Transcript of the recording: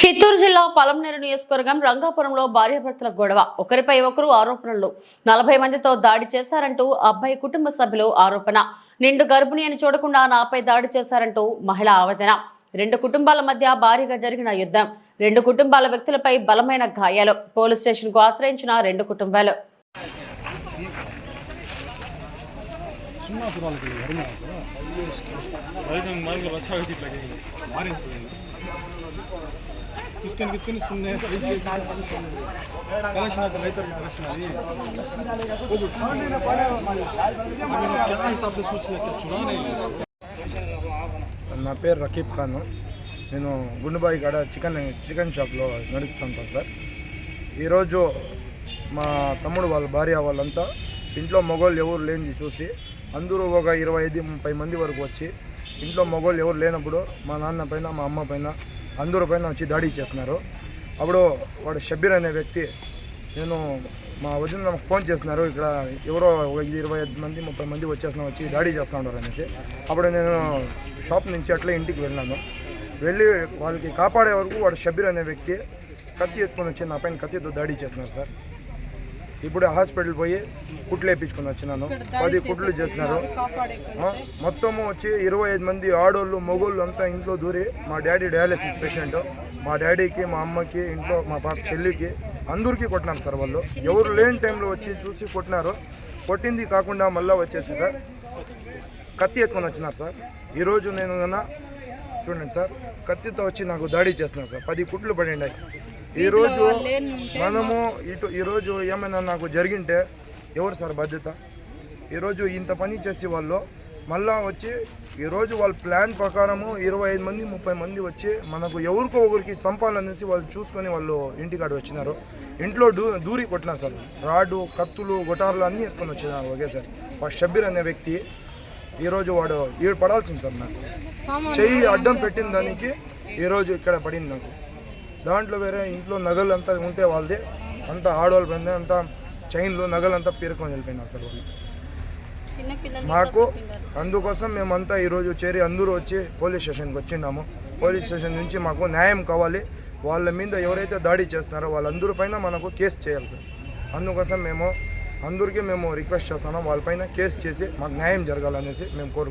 చిత్తూరు జిల్లా పలంనేరు నియోజకవర్గం రంగాపురంలో భార్యాభర్తల గొడవ. ఒకరిపై ఒకరు ఆరోపణలు. నలభై మందితో దాడి చేశారంటూ అబ్బాయి కుటుంబ సభ్యులు ఆరోపణ. నిండు గర్భిణి అని చూడకుండా నాపై దాడి చేశారంటూ మహిళ ఆవేదన. రెండు కుటుంబాల మధ్య భారీగా జరిగిన యుద్ధం. రెండు కుటుంబాల వ్యక్తులపై బలమైన గాయాలు. పోలీస్ స్టేషన్కు ఆశ్రయించిన రెండు కుటుంబాలు. சின்னாசுராலுக்கு வருமானம் மாதிரி வச்சா வச்சுட்டு மாறி ಕಿಸ್ಕೊಂಡು ಕಿಸ್ಕೊಂಡು ಸುಮ್ಮನೆ ಕಲೆಕ್ಷನ್ ಆಯ್ತು ರೈತರ ಕಲೆಕ್ಷನ್ ಆಗಿ ಹೋಗ್ಬಿಟ್ಟು ಕ್ಯಾ ಹಿಸಾಬ್ ಸೂಚನೆ ಚುನಾವಣೆ నా పేరు రకీబ్ ఖాన్ నేను గుండుబాయి కాడ చికెన్ చికెన్ షాప్లో నడిపిస్తాను సార్ ఈరోజు మా తమ్ముడు వాళ్ళ భార్య వాళ్ళంతా ఇంట్లో మొగోళ్ళు ఎవరు లేనిది చూసి అందరూ ఒక ఇరవై ఐదు ముప్పై మంది వరకు వచ్చి ఇంట్లో మొగోళ్ళు ఎవరు లేనప్పుడు మా నాన్న పైన మా అమ్మ పైన అందరూ పైన వచ్చి దాడి చేస్తున్నారు. అప్పుడు వాడు షబ్బీర్ అనే వ్యక్తి నేను మా వదిన నాకు ఫోన్ చేస్తున్నారు ఇక్కడ ఎవరో ఒక ఇరవై ఐదు మంది ముప్పై మంది వచ్చేసిన వచ్చి దాడి చేస్తూ ఉన్నారు అనేసి. అప్పుడు నేను షాప్ నుంచి అట్లే ఇంటికి వెళ్ళాను. వెళ్ళి వాళ్ళకి కాపాడే వరకు వాడు షబ్బీర్ అనే వ్యక్తి కత్తి ఎత్తుకొని వచ్చి నా పైన కత్తితో దాడి చేస్తున్నారు సార్. ఇప్పుడు హాస్పిటల్ పోయి కుట్లు వేయించుకొని వచ్చినాను. పది కుట్లు చేస్తున్నారు ఆ, మొత్తము వచ్చి ఇరవై ఐదు మంది ఆడోళ్ళు మొగోళ్ళు అంతా ఇంట్లో దూరి మా డాడీ డయాలసిస్ పేషెంట్. మా డాడీకి మా అమ్మకి ఇంట్లో మా పాప చెల్లికి అందరికీ కొట్టినారు సార్ వాళ్ళు. ఎవరు లేని టైంలో వచ్చి చూసి కొట్టినారు. కొట్టింది కాకుండా మళ్ళీ వచ్చేసి సార్ కత్తి ఎత్తుకొని వచ్చినారు సార్. ఈరోజు నేను చూడండి సార్ కత్తితో వచ్చి నాకు దాడి చేస్తున్నారు సార్. పది కుట్లు పడిండాయి. ఈరోజు మనము ఇటు ఈరోజు ఏమైనా నాకు జరిగింటే ఎవరు సార్ బాధ్యత? ఈరోజు ఇంత పని చేసి వాళ్ళు మళ్ళా వచ్చి ఈరోజు వాళ్ళ ప్లాన్ ప్రకారము ఇరవై ఐదు మంది ముప్పై మంది వచ్చి మనకు ఎవరికో ఒకరికి సంపాలనేసి వాళ్ళు చూసుకొని వాళ్ళు ఇంటికాడ వచ్చినారు. ఇంట్లో దూ దూరి కొట్టినారు సార్. రాడు కత్తులు గొటార్లు అన్నీ ఎత్తుకొని వచ్చినారు. ఒకేసారి వాడు షబ్బీర్ అనే వ్యక్తి. ఈరోజు వాడు ఈడు పడాల్సింది సార్ నాకు. చెయ్యి అడ్డం పెట్టిన దానికి ఈరోజు ఇక్కడ పడింది నాకు. దాంట్లో వేరే ఇంట్లో నగలు అంతా ఉంటే వాళ్ళది. అంతా ఆడవాళ్ళ పైన అంతా చైన్లు నగలు అంతా పీరుకొని వెళ్ళిపోయినారు సార్ వాళ్ళు. మాకు అందుకోసం మేమంతా ఈరోజు చేరి అందరూ వచ్చి పోలీస్ స్టేషన్కి వచ్చిన్నాము పోలీస్ స్టేషన్ నుంచి మాకు న్యాయం కావాలి. వాళ్ళ మీద ఎవరైతే దాడి చేస్తున్నారో వాళ్ళందరి పైన మనకు కేసు చేయాలి సార్. అందుకోసం మేము అందరికీ మేము రిక్వెస్ట్ చేస్తున్నాం. వాళ్ళపైన కేసు చేసి మాకు న్యాయం జరగాలనేసి మేము కోరు